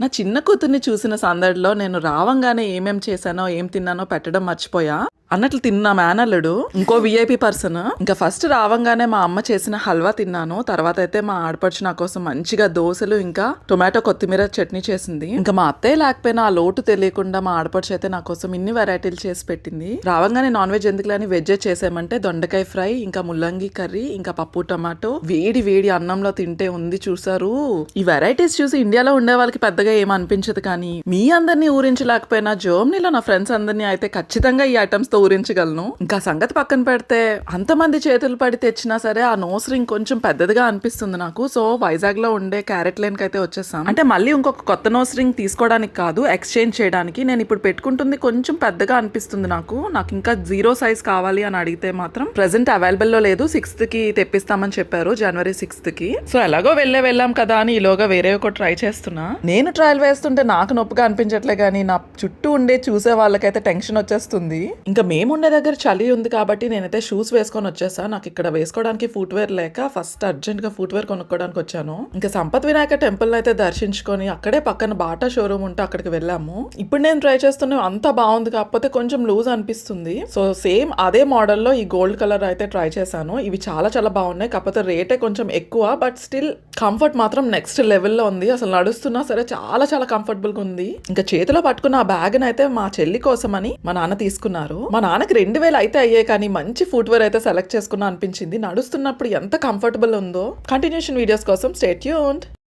నా చిన్న కూతుర్ని చూసిన సందడిలో నేను రావంగానే ఏమేం చేశానో ఏం తిన్నానో పెట్టడం మర్చిపోయా? అన్నట్లు తిన్నా మేనల్లుడు. ఇంకో విఐపి పర్సన్. ఇంకా ఫస్ట్ రావంగానే మా అమ్మ చేసిన హల్వా తిన్నాను. తర్వాత అయితే మా ఆడపడుచు నా కోసం మంచిగా దోశలు ఇంకా టొమాటో కొత్తిమీర చట్నీ చేసింది. ఇంకా మా అత్తయ్య లేకపోయినా ఆ లోటు తెలియకుండా మా ఆడపడుచు అయితే నా కోసం ఇన్ని వెరైటీలు చేసి పెట్టింది. రావంగానే నాన్ వెజ్ ఎందుకులని వెజ్ చేసామంటే దొండకాయ ఫ్రై ఇంకా ముల్లంగి కర్రీ ఇంకా పప్పు టమాటో. వేడి వేడి అన్నంలో తింటే ఉంది చూసారు. ఈ వెరైటీస్ చూసి ఇండియాలో ఉండే వాళ్ళకి పెద్దగా ఏమనిపించదు అనిపించదు కానీ మీ అందరినీ ఊరించలేకపోయినా జర్మనీలో నా ఫ్రెండ్స్ అందరినీ అయితే ఖచ్చితంగా ఈ ఐటమ్స్ నోస్తో ఊరించగలను ఇంకా సంగతి పక్కన పెడితే అంతమంది చేతులు పడి తెచ్చినా సరే ఆ నోస్ రింగ్ కొంచెం పెద్దదిగా అనిపిస్తుంది నాకు. సో వైజాగ్లో ఉండే క్యారెట్ లైన్ అయితే వచ్చేసాం. అంటే మళ్ళీ ఇంకొక కొత్త నోస్ రింగ్ తీసుకోవడానికి కాదు ఎక్స్చేంజ్ చేయడానికి. నేను ఇప్పుడు పెట్టుకుంటుంది కొంచెం పెద్దగా అనిపిస్తుంది నాకు. నాకు ఇంకా జీరో సైజ్ కావాలి అని అడిగితే మాత్రం ప్రెసెంట్ అవైలబుల్లో లేదు. సిక్స్త్కి తెప్పిస్తామని చెప్పారు జనవరి సిక్స్త్కి. సో ఎలాగో వెళ్ళే వెళ్ళాం కదా అని ఈలోగా వేరే ఒక ట్రై చేస్తున్నా. నేను ట్రయల్ వేస్తుంటే నాకు నొప్పిగా అనిపించట్లే కానీ నా చుట్టూ ఉండే చూసే వాళ్ళకైతే టెన్షన్ వచ్చేస్తుంది. ఇంకా మేము ఉండే దగ్గర చలి ఉంది కాబట్టి నేనైతే షూస్ వేసుకొని వచ్చేసా. నాకు ఇక్కడ వేసుకోవడానికి ఫుట్వేర్ లేక ఫస్ట్ అర్జెంట్గా కొనుక్కోవడానికి వచ్చాను. ఇంకా సంపత్ వినాయక టెంపుల్ అయితే దర్శించుకొని అక్కడే పక్కన బాటా షోరూమ్ ఉంటే అక్కడికి వెళ్ళాము. ఇప్పుడు నేను ట్రై చేస్తున్నా అంత బాగుంది కాకపోతే కొంచెం లూజ్ అనిపిస్తుంది. సో సేమ్ అదే మోడల్లో ఈ గోల్డ్ కలర్ అయితే ట్రై చేశాను. ఇవి చాలా చాలా బాగున్నాయి కాకపోతే రేటే కొంచెం ఎక్కువ బట్ స్టిల్ కంఫర్ట్ మాత్రం నెక్స్ట్ లెవెల్లో ఉంది. అసలు నడుస్తున్నా సరే చాలా చాలా కంఫర్టబుల్గా ఉంది. ఇంకా చేతిలో పట్టుకున్న ఆ బ్యాగ్ అయితే మా చెల్లి కోసమని మా నాన్న తీసుకున్నారు. మా నాన్నకి రెండు వేలు అయితే అయ్యాయి కానీ మంచి ఫుట్వేర్ అయితే సెలెక్ట్ చేసుకున్నా అనిపించింది. నడుస్తున్నప్పుడు ఎంత కంఫర్టబుల్ ఉందో. కంటిన్యూషన్ వీడియోస్ కోసం స్టేట్ యూన్